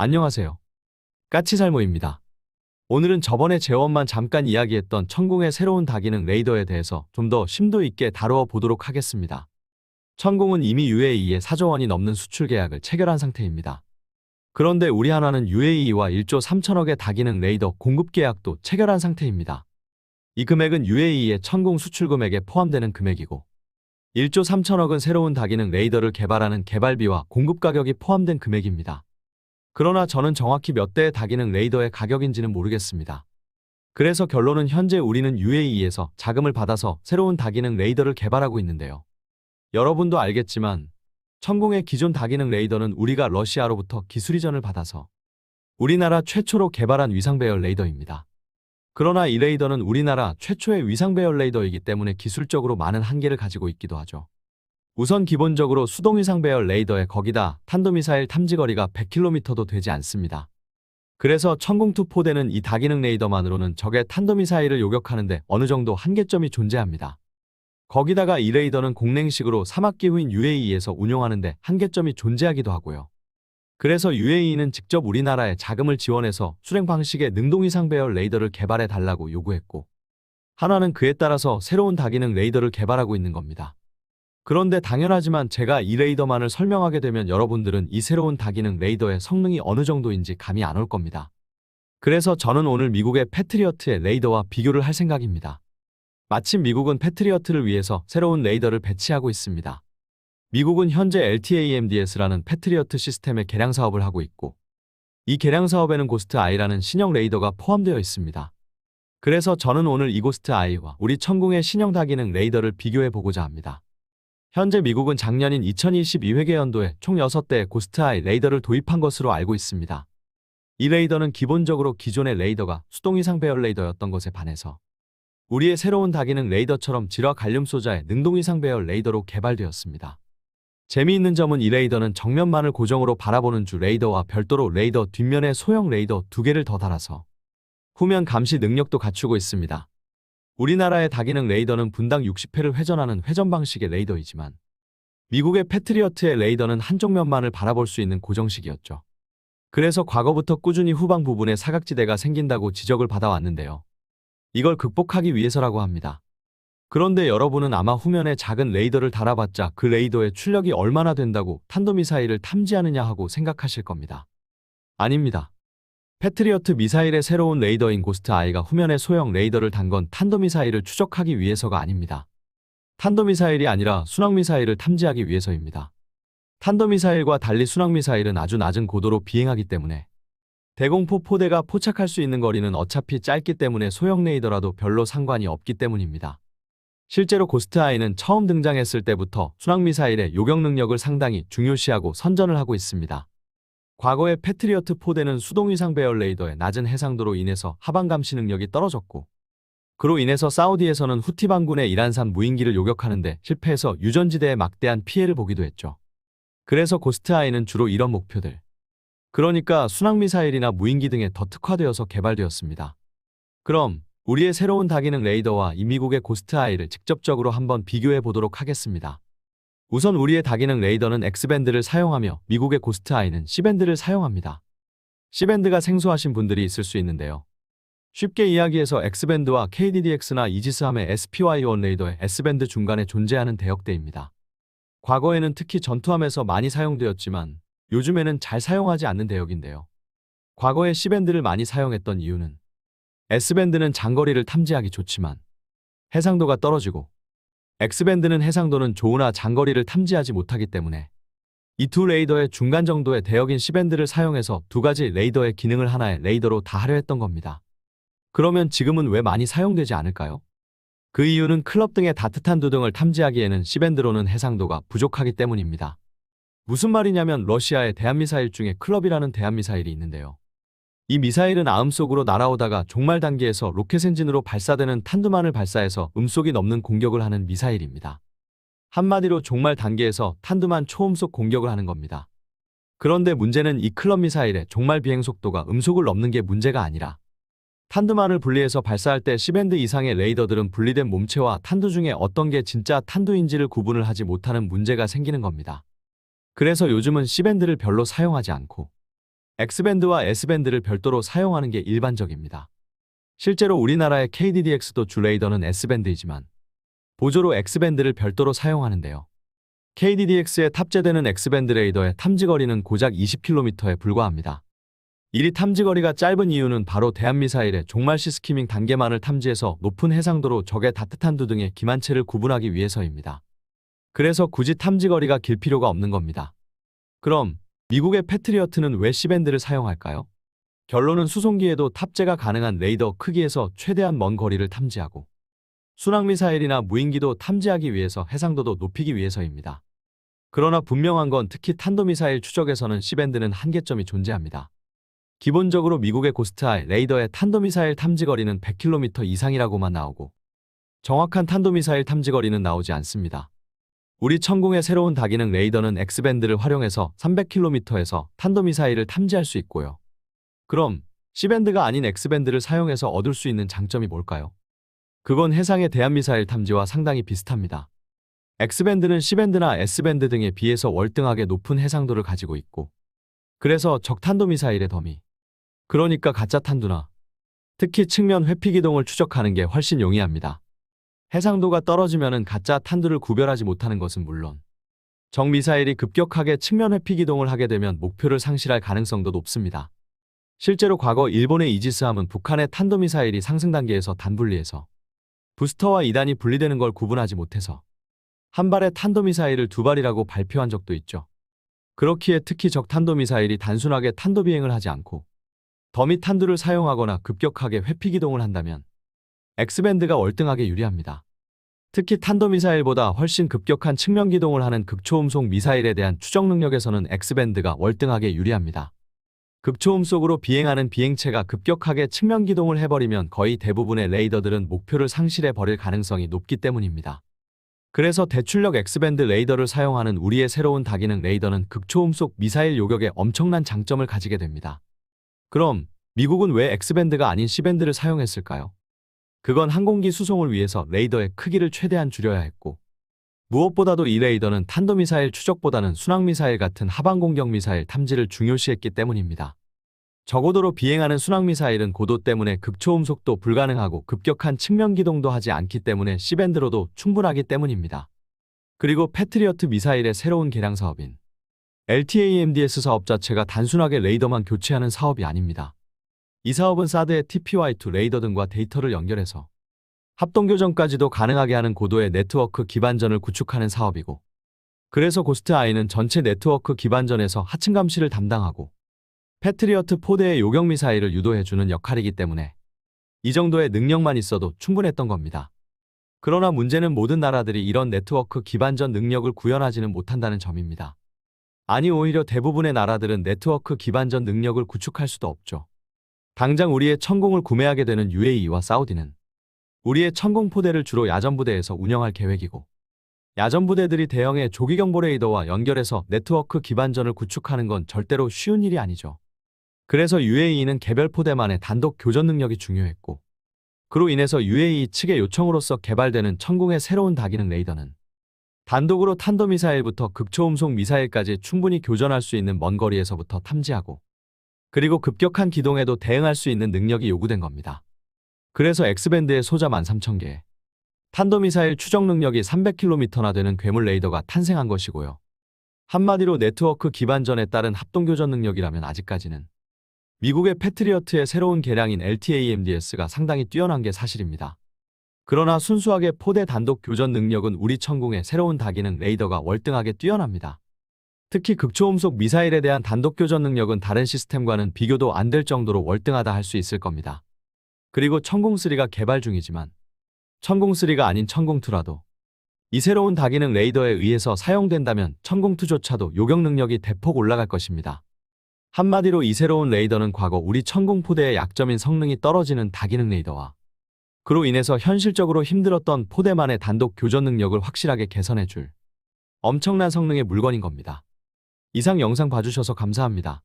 안녕하세요. 까치살모입니다. 오늘은 저번에 재원만 잠깐 이야기했던 천공의 새로운 다기능 레이더에 대해서 좀 더 심도 있게 다루어 보도록 하겠습니다. 천공은 이미 UAE에 4조 원이 넘는 수출 계약을 체결한 상태입니다. 그런데 우리 하나는 UAE와 1조 3천억의 다기능 레이더 공급 계약도 체결한 상태입니다. 이 금액은 UAE의 천공 수출 금액에 포함되는 금액이고 1조 3천억은 새로운 다기능 레이더를 개발하는 개발비와 공급 가격이 포함된 금액입니다. 그러나 저는 정확히 몇 대의 다기능 레이더의 가격인지는 모르겠습니다. 그래서 결론은 현재 우리는 UAE에서 자금을 받아서 새로운 다기능 레이더를 개발하고 있는데요. 여러분도 알겠지만 천공의 기존 다기능 레이더는 우리가 러시아로부터 기술 이전을 받아서 우리나라 최초로 개발한 위상 배열 레이더입니다. 그러나 이 레이더는 우리나라 최초의 위상 배열 레이더이기 때문에 기술적으로 많은 한계를 가지고 있기도 하죠. 우선 기본적으로 수동위상 배열 레이더에 거기다 탄도미사일 탐지거리가 100km도 되지 않습니다. 그래서 천공투 포대는 이 다기능 레이더만으로는 적의 탄도미사일을 요격하는데 어느 정도 한계점이 존재합니다. 거기다가 이 레이더는 공랭식으로 사막기후인 UAE에서 운용하는데 한계점이 존재하기도 하고요. 그래서 UAE는 직접 우리나라에 자금을 지원해서 수행 방식의 능동위상 배열 레이더를 개발해 달라고 요구했고, 하나는 그에 따라서 새로운 다기능 레이더를 개발하고 있는 겁니다. 그런데 당연하지만 제가 이 레이더만을 설명하게 되면 여러분들은 이 새로운 다기능 레이더의 성능이 어느 정도인지 감이 안 올 겁니다. 그래서 저는 오늘 미국의 패트리어트의 레이더와 비교를 할 생각입니다. 마침 미국은 패트리어트를 위해서 새로운 레이더를 배치하고 있습니다. 미국은 현재 LTAMDS라는 패트리어트 시스템의 개량 사업을 하고 있고 이 개량 사업에는 고스트 I라는 신형 레이더가 포함되어 있습니다. 그래서 저는 오늘 이 고스트 I와 우리 천공의 신형 다기능 레이더를 비교해 보고자 합니다. 현재 미국은 작년인 2022회계 연도에 총 6대의 고스트 아이 레이더를 도입한 것으로 알고 있습니다. 이 레이더는 기본적으로 기존의 레이더가 수동 이상 배열 레이더였던 것에 반해서 우리의 새로운 다기능 레이더처럼 질화 갈륨 소자의 능동 이상 배열 레이더로 개발되었습니다. 재미있는 점은 이 레이더는 정면만을 고정으로 바라보는 주 레이더와 별도로 레이더 뒷면에 소형 레이더 두 개를 더 달아서 후면 감시 능력도 갖추고 있습니다. 우리나라의 다기능 레이더는 분당 60회를 회전하는 회전 방식의 레이더이지만 미국의 패트리어트의 레이더는 한쪽 면만을 바라볼 수 있는 고정식이었죠. 그래서 과거부터 꾸준히 후방 부분에 사각지대가 생긴다고 지적을 받아왔는데요. 이걸 극복하기 위해서라고 합니다. 그런데 여러분은 아마 후면에 작은 레이더를 달아봤자 그 레이더의 출력이 얼마나 된다고 탄도미사일을 탐지하느냐 하고 생각하실 겁니다. 아닙니다. 패트리어트 미사일의 새로운 레이더인 고스트 아이가 후면에 소형 레이더를 단건 탄도미사일을 추적하기 위해서가 아닙니다. 탄도미사일이 아니라 순항미사일을 탐지하기 위해서입니다. 탄도미사일과 달리 순항미사일은 아주 낮은 고도로 비행하기 때문에 대공포 포대가 포착할 수 있는 거리는 어차피 짧기 때문에 소형 레이더라도 별로 상관이 없기 때문입니다. 실제로 고스트 아이는 처음 등장했을 때부터 순항미사일의 요격 능력을 상당히 중요시하고 선전을 하고 있습니다. 과거의 패트리어트 포대는 수동위상 배열 레이더의 낮은 해상도로 인해서 하방 감시 능력이 떨어졌고 그로 인해서 사우디에서는 후티 반군의 이란산 무인기를 요격하는데 실패해서 유전지대에 막대한 피해를 보기도 했죠. 그래서 고스트 아이는 주로 이런 목표들 그러니까 순항미사일이나 무인기 등에 더 특화되어서 개발되었습니다. 그럼 우리의 새로운 다기능 레이더와 이 미국의 고스트 아이를 직접적으로 한번 비교해 보도록 하겠습니다. 우선 우리의 다기능 레이더는 X밴드를 사용하며 미국의 고스트 아이는 C밴드를 사용합니다. C밴드가 생소하신 분들이 있을 수 있는데요. 쉽게 이야기해서 X밴드와 KDDX나 이지스함의 SPY1 레이더의 S밴드 중간에 존재하는 대역대입니다. 과거에는 특히 전투함에서 많이 사용되었지만 요즘에는 잘 사용하지 않는 대역인데요. 과거에 C밴드를 많이 사용했던 이유는 S밴드는 장거리를 탐지하기 좋지만 해상도가 떨어지고 X밴드는 해상도는 좋으나 장거리를 탐지하지 못하기 때문에 이 두 레이더의 중간 정도의 대역인 C밴드를 사용해서 두 가지 레이더의 기능을 하나의 레이더로 다 하려 했던 겁니다. 그러면 지금은 왜 많이 사용되지 않을까요? 그 이유는 클럽 등의 다트탄 두등을 탐지하기에는 C밴드로는 해상도가 부족하기 때문입니다. 무슨 말이냐면 러시아의 대한미사일 중에 클럽이라는 대한미사일이 있는데요. 이 미사일은 아음 속으로 날아오다가 종말 단계에서 로켓 엔진으로 발사되는 탄두만을 발사해서 음속이 넘는 공격을 하는 미사일입니다. 한마디로 종말 단계에서 탄두만 초음속 공격을 하는 겁니다. 그런데 문제는 이 클럽 미사일의 종말 비행 속도가 음속을 넘는 게 문제가 아니라 탄두만을 분리해서 발사할 때 10밴드 이상의 레이더들은 분리된 몸체와 탄두 중에 어떤 게 진짜 탄두인지를 구분을 하지 못하는 문제가 생기는 겁니다. 그래서 요즘은 C밴드를 별로 사용하지 않고 X밴드와 S밴드를 별도로 사용하는 게 일반적입니다. 실제로 우리나라의 KDDX도 주 레이더는 S밴드이지만 보조로 X밴드를 별도로 사용하는데요. KDDX에 탑재되는 X밴드 레이더의 탐지거리는 고작 20km에 불과합니다. 이리 탐지거리가 짧은 이유는 바로 대한미사일의 종말시 스키밍 단계만을 탐지해서 높은 해상도로 적의 따뜻한 두 등의 기만체를 구분하기 위해서입니다. 그래서 굳이 탐지거리가 길 필요가 없는 겁니다. 그럼 미국의 패트리어트는 왜 C밴드를 사용할까요? 결론은 수송기에도 탑재가 가능한 레이더 크기에서 최대한 먼 거리를 탐지하고 순항미사일이나 무인기도 탐지하기 위해서 해상도도 높이기 위해서입니다. 그러나 분명한 건 특히 탄도미사일 추적에서는 C밴드는 한계점이 존재합니다. 기본적으로 미국의 고스트아이 레이더의 탄도미사일 탐지거리는 100km 이상이라고만 나오고 정확한 탄도미사일 탐지거리는 나오지 않습니다. 우리 천공의 새로운 다기능 레이더는 X밴드를 활용해서 300km에서 탄도미사일을 탐지할 수 있고요. 그럼 C밴드가 아닌 X밴드를 사용해서 얻을 수 있는 장점이 뭘까요? 그건 해상의 대한미사일 탐지와 상당히 비슷합니다. X밴드는 C밴드나 S밴드 등에 비해서 월등하게 높은 해상도를 가지고 있고 그래서 적탄도미사일의 더미 그러니까 가짜 탄두나 특히 측면 회피 기동을 추적하는 게 훨씬 용이합니다. 해상도가 떨어지면은 가짜 탄두를 구별하지 못하는 것은 물론 적 미사일이 급격하게 측면 회피 기동을 하게 되면 목표를 상실할 가능성도 높습니다. 실제로 과거 일본의 이지스함은 북한의 탄도미사일이 상승 단계에서 단분리해서 부스터와 2단이 분리되는 걸 구분하지 못해서 한 발의 탄도미사일을 두 발이라고 발표한 적도 있죠. 그렇기에 특히 적 탄도미사일이 단순하게 탄도 비행을 하지 않고 더미 탄두를 사용하거나 급격하게 회피 기동을 한다면 X밴드가 월등하게 유리합니다. 특히 탄도미사일보다 훨씬 급격한 측면 기동을 하는 극초음속 미사일에 대한 추적 능력에서는 X밴드가 월등하게 유리합니다. 극초음 속으로 비행하는 비행체가 급격하게 측면 기동을 해버리면 거의 대부분의 레이더들은 목표를 상실해 버릴 가능성이 높기 때문입니다. 그래서 대출력 X밴드 레이더를 사용하는 우리의 새로운 다기능 레이더는 극초음 속 미사일 요격에 엄청난 장점을 가지게 됩니다. 그럼 미국은 왜 X밴드가 아닌 C밴드를 사용했을까요? 그건 항공기 수송을 위해서 레이더의 크기를 최대한 줄여야 했고 무엇보다도 이 레이더는 탄도미사일 추적보다는 순항미사일 같은 하방공격 미사일 탐지를 중요시했기 때문입니다. 저고도로 비행하는 순항미사일은 고도 때문에 극초음 속도 불가능하고 급격한 측면 기동도 하지 않기 때문에 C밴드로도 충분하기 때문입니다. 그리고 패트리어트 미사일의 새로운 개량 사업인 LTAMDS 사업 자체가 단순하게 레이더만 교체하는 사업이 아닙니다. 이 사업은 사드의 TPY2 레이더 등과 데이터를 연결해서 합동교전까지도 가능하게 하는 고도의 네트워크 기반전을 구축하는 사업이고 그래서 고스트 아이는 전체 네트워크 기반전에서 하층 감시를 담당하고 패트리어트 포대의 요격 미사일을 유도해주는 역할이기 때문에 이 정도의 능력만 있어도 충분했던 겁니다. 그러나 문제는 모든 나라들이 이런 네트워크 기반전 능력을 구현하지는 못한다는 점입니다. 아니 오히려 대부분의 나라들은 네트워크 기반전 능력을 구축할 수도 없죠. 당장 우리의 천공을 구매하게 되는 UAE와 사우디는 우리의 천공 포대를 주로 야전부대에서 운영할 계획이고 야전부대들이 대형의 조기경보 레이더와 연결해서 네트워크 기반전을 구축하는 건 절대로 쉬운 일이 아니죠. 그래서 UAE는 개별 포대만의 단독 교전 능력이 중요했고 그로 인해서 UAE 측의 요청으로서 개발되는 천공의 새로운 다기능 레이더는 단독으로 탄도미사일부터 극초음속 미사일까지 충분히 교전할 수 있는 먼 거리에서부터 탐지하고 그리고 급격한 기동에도 대응할 수 있는 능력이 요구된 겁니다. 그래서 X밴드의 소자 13,000개, 탄도미사일 추적 능력이 300km나 되는 괴물 레이더가 탄생한 것이고요. 한마디로 네트워크 기반전에 따른 합동교전 능력이라면 아직까지는 미국의 패트리어트의 새로운 개량인 LTAMDS가 상당히 뛰어난 게 사실입니다. 그러나 순수하게 포대 단독 교전 능력은 우리 천공의 새로운 다기능 레이더가 월등하게 뛰어납니다. 특히 극초음속 미사일에 대한 단독 교전 능력은 다른 시스템과는 비교도 안 될 정도로 월등하다 할 수 있을 겁니다. 그리고 천공3가 개발 중이지만 천공3가 아닌 천공2라도 이 새로운 다기능 레이더에 의해서 사용된다면 천공2조차도 요격 능력이 대폭 올라갈 것입니다. 한마디로 이 새로운 레이더는 과거 우리 천공포대의 약점인 성능이 떨어지는 다기능 레이더와 그로 인해서 현실적으로 힘들었던 포대만의 단독 교전 능력을 확실하게 개선해줄 엄청난 성능의 물건인 겁니다. 이상 영상 봐주셔서 감사합니다.